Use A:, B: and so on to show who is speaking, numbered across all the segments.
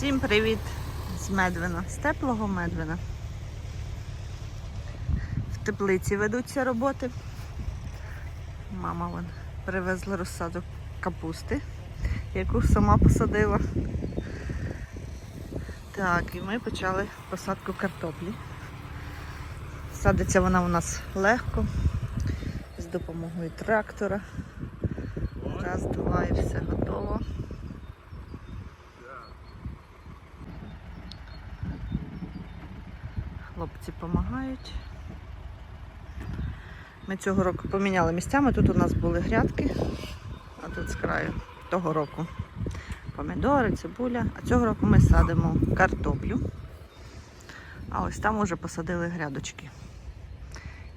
A: Всім привіт з Медвина, з теплого Медвина. В теплиці ведуться роботи. Мама вон привезла розсаду капусти, яку сама посадила. Так, і ми почали посадку картоплі. Садиться вона у нас легко, з допомогою трактора. Раз, два і все готово. Хлопці допомагають. Ми цього року поміняли місцями. Тут у нас були грядки, а тут з краю того року помідори, цибуля. А цього року ми садимо картоплю. А ось там уже посадили грядочки.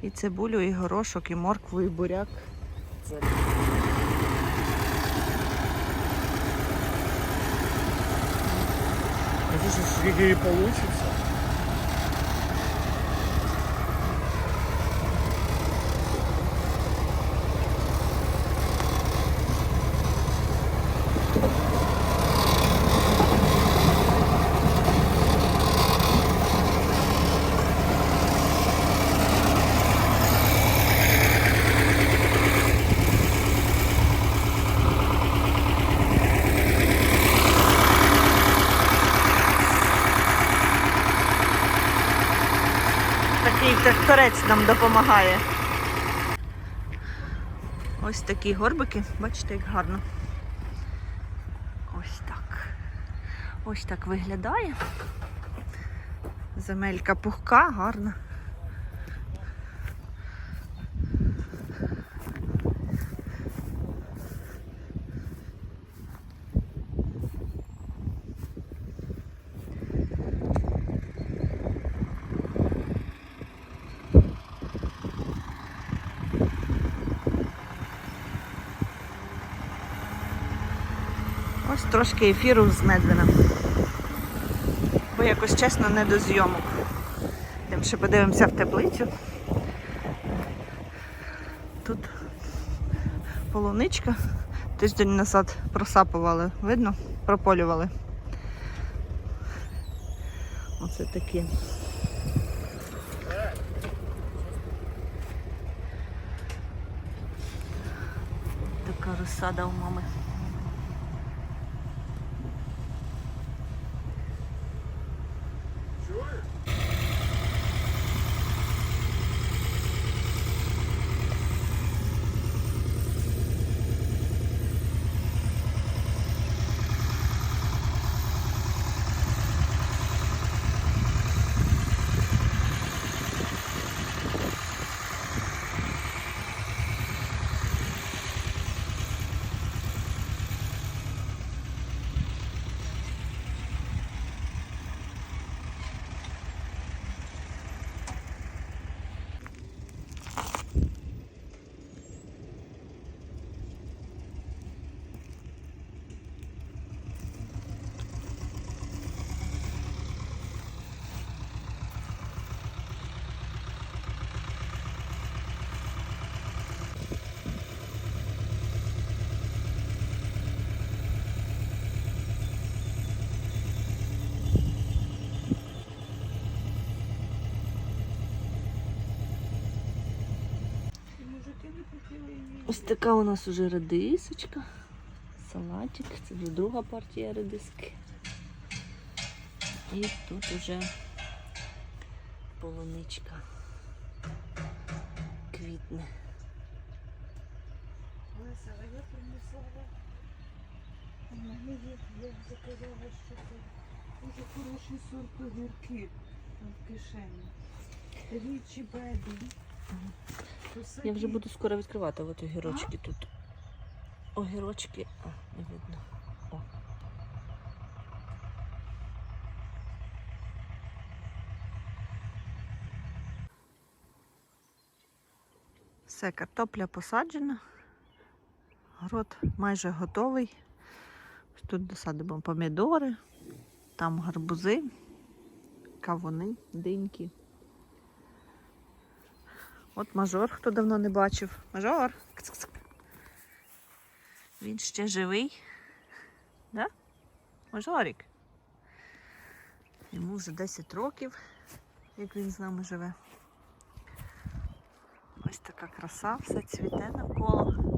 A: І цибулю, і горошок, і моркву, і буряк.
B: Сколько и получится.
A: Такий тракторець нам допомагає. Ось такі горбики, бачите, як гарно. Ось так. Ось так виглядає. Земелька пухка, гарна. Ось трошки ефіру з Медвином. Бо якось чесно не до зйомок. Тим ще подивимося в теплицю. Тут полуничка. Тиждень назад просапували, видно, прополювали. Оце такі. Така розсада у мами. Ось така у нас уже редисочка, салатик, це вже друга партія редиски. І тут уже полуничка квітне.
C: Леся, а я принесла. Мені я заказала, що це дуже хороший сорт огірки в кишені. Річі бебі.
A: Я вже буду скоро відкривати от огірочки тут. Огірочки, а, не видно. О. Все, картопля посаджена. Город майже готовий. Тут досадимо помідори, там гарбузи, кавуни, диньки. От мажор, хто давно не бачив. Мажор. Він ще живий. Да? Мажорик. Йому вже 10 років, як він з нами живе. Ось така краса, все цвіте навколо.